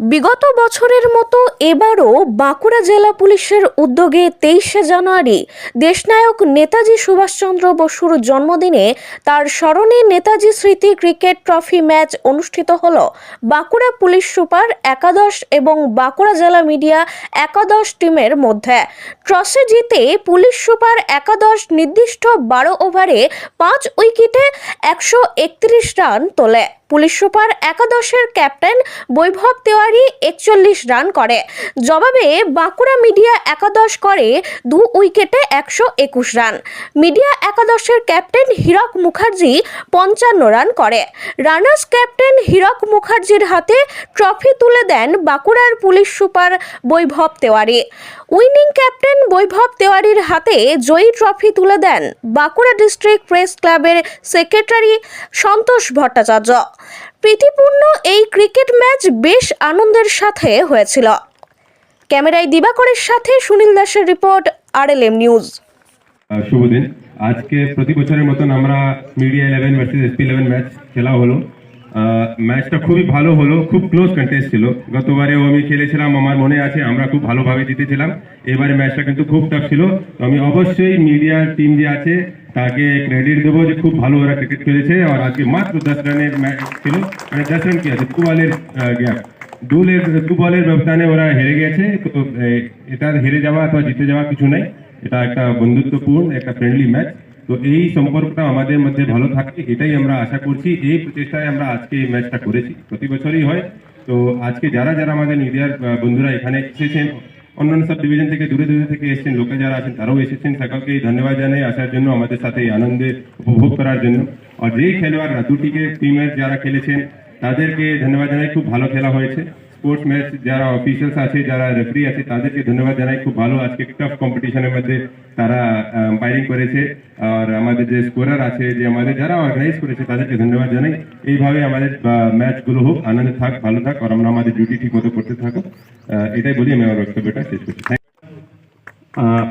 বিগত বছরের মতো এবারও বাঁকুড়া জেলা পুলিশের উদ্যোগে তেইশে জানুয়ারি দেশনায়ক নেতাজি সুভাষচন্দ্র বসুর জন্মদিনে তার স্মরণে নেতাজি স্মৃতি ক্রিকেট ট্রফি ম্যাচ অনুষ্ঠিত হল। বাঁকুড়া পুলিশ সুপার একাদশ এবং বাঁকুড়া জেলা মিডিয়া একাদশ টিমের মধ্যে। টসে জিতে পুলিশ সুপার একাদশ নির্দিষ্ট বারো ওভারে পাঁচ উইকেটে একশো একত্রিশ রান তোলে। পুলিশ সুপার একাদশের ক্যাপ্টেন বৈভব তেওয়ারি একচল্লিশ রান করে। জবাবে বাঁকুড়া মিডিয়া একাদশ করে দু উইকেটে একশো একুশ রান। মিডিয়া একাদশের ক্যাপ্টেন হীরক মুখার্জি পঞ্চান্ন রান করে। রানার্স ক্যাপ্টেন হীরক মুখার্জির হাতে ট্রফি তুলে দেন বাঁকুড়ার police super Vaibhav Tewari. Winning captain Vaibhav তেওয়ারির হাতে জয়ী ট্রফি তুলে দেন বাঁকুড়া ডিস্ট্রিক্ট প্রেস ক্লাবের সেক্রেটারি সন্তোষ ভট্টাচার্য। প্রীতিপূর্ণ এই ক্রিকেট ম্যাচ বেশ আনন্দের সাথে হয়েছিল। ক্যামেরায় দিবাকরের সাথে সুনীল দাসের রিপোর্ট আরএলএম নিউজ। আহ, শুভ দিন। আজকে প্রতি বছরের মতন আমরা media eleven versus SP eleven match খেলা হলো। ম্যাচটা খুবই ভালো হলো খুব ক্লোজ কন্টেস্ট ছিল। গতবারেও আমি খেলেছিলাম আমার মনে আছে আমরা খুব ভালোভাবে জিতেছিলাম। এবারে ম্যাচটা কিন্তু খুব টাফ ছিল। আমি অবশ্যই মিডিয়ার টিম যে আছে তাকে ক্রেডিট দেবো যে খুব ভালো ওরা ক্রিকেট খেলেছে। আর আজকে মাত্র দশ রানের ম্যাচ ছিল। মানে দশ রান কি আছে? দু বলের গ্যাপ দুলের দু বলের ব্যবধানে ওরা হেরে গেছে। তো এটা হেরে যাওয়া অথবা জিতে যাওয়া কিছু নাই। এটা একটা বন্ধুত্বপূর্ণ, একটা ফ্রেন্ডলি ম্যাচ তো এই সম্পর্কটা আমাদের মধ্যে ভালো থাকে, এটাই আমরা আশা করছি। এই প্রচেষ্টায় আমরা আজকে এই ম্যাচটা করেছি। প্রতি বছরই হয়। তো আজকে যারা যারা আমাদের মিডিয়ার বন্ধুরা এখানে এসেছেন অন্যান্য সব ডিভিশন থেকে দূরে দূরে থেকে এসেছেন লোকে যারা আছেন, তারাও এসেছেন। সকলকে ধন্যবাদ জানাই, আসার জন্য, আমাদের সাথে এই আনন্দে উপভোগ করার জন্য। আর যেই খেলোয়াড়রা, দুটিকে টিমের যারা খেলেছেন, তাদেরকে ধন্যবাদ জানাই, খুব ভালো খেলা হয়েছে। স্পোর্টস ম্যাচ যারা অফিসিয়ালস আছে, যারা রেফারি আছে, তাদেরকে ধন্যবাদ জানাই। খুব ভালো আজকে টাফ কম্পিটিশনের মধ্যে তারা বাইরিং করেছে। আর আমাদের যে স্কোরার আছে, যে আমাদের যারা অর্গানাইজ করেছে, তাদেরকে ধন্যবাদ জানাই। এইভাবে আমাদের ম্যাচগুলো হোক, আনন্দে থাক, ভালো থাক, আর আমরা আমাদের ডিউটি ঠিক মতো করতে থাকো এটাই বলি আমি আমার বক্তব্যটা, শেষ করছি।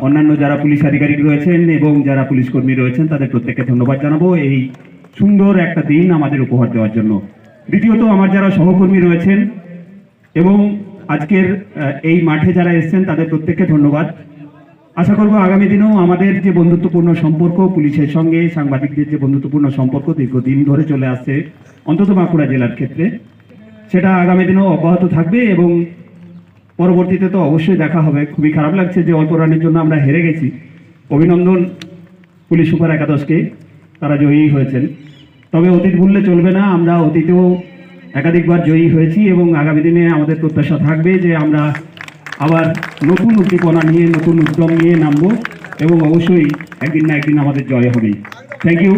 অন্যান্য যারা পুলিশ আধিকারিক রয়েছেন এবং যারা পুলিশ কর্মী রয়েছেন, তাদের প্রত্যেককে ধন্যবাদ জানাব এই সুন্দর একটা দিন আমাদের উপহার দেওয়ার জন্য। দ্বিতীয়ত, আমার যারা সহকর্মী রয়েছেন এবং আজকের এই মাঠে যারা এসেছেন, তাদের প্রত্যেককে ধন্যবাদ। আশা করব আগামী দিনেও আমাদের যে বন্ধুত্বপূর্ণ সম্পর্ক, পুলিশের সঙ্গে সাংবাদিকদের যে বন্ধুত্বপূর্ণ সম্পর্ক দীর্ঘদিন ধরে চলে আসছে অন্তত বাঁকুড়া জেলার ক্ষেত্রে, সেটা আগামী দিনেও অব্যাহত থাকবে এবং পরবর্তীতে তো অবশ্যই দেখা হবে। খুবই খারাপ লাগছে যে অল্প রানের জন্য আমরা হেরে গেছি। অভিনন্দন পুলিশ সুপার একাদশকে, তারা জয়ী হয়েছেন। তবে অতীত ভুললে চলবে না, আমরা অতীতেও একাধিকবার জয়ী হয়েছি এবং আগামী দিনে আমাদের প্রত্যাশা থাকবে যে আমরা আবার নতুন উদ্দীপনা নিয়ে, নতুন উদ্যম নিয়ে নামবো এবং অবশ্যই একদিন না একদিন আমাদের জয় হবে থ্যাংক ইউ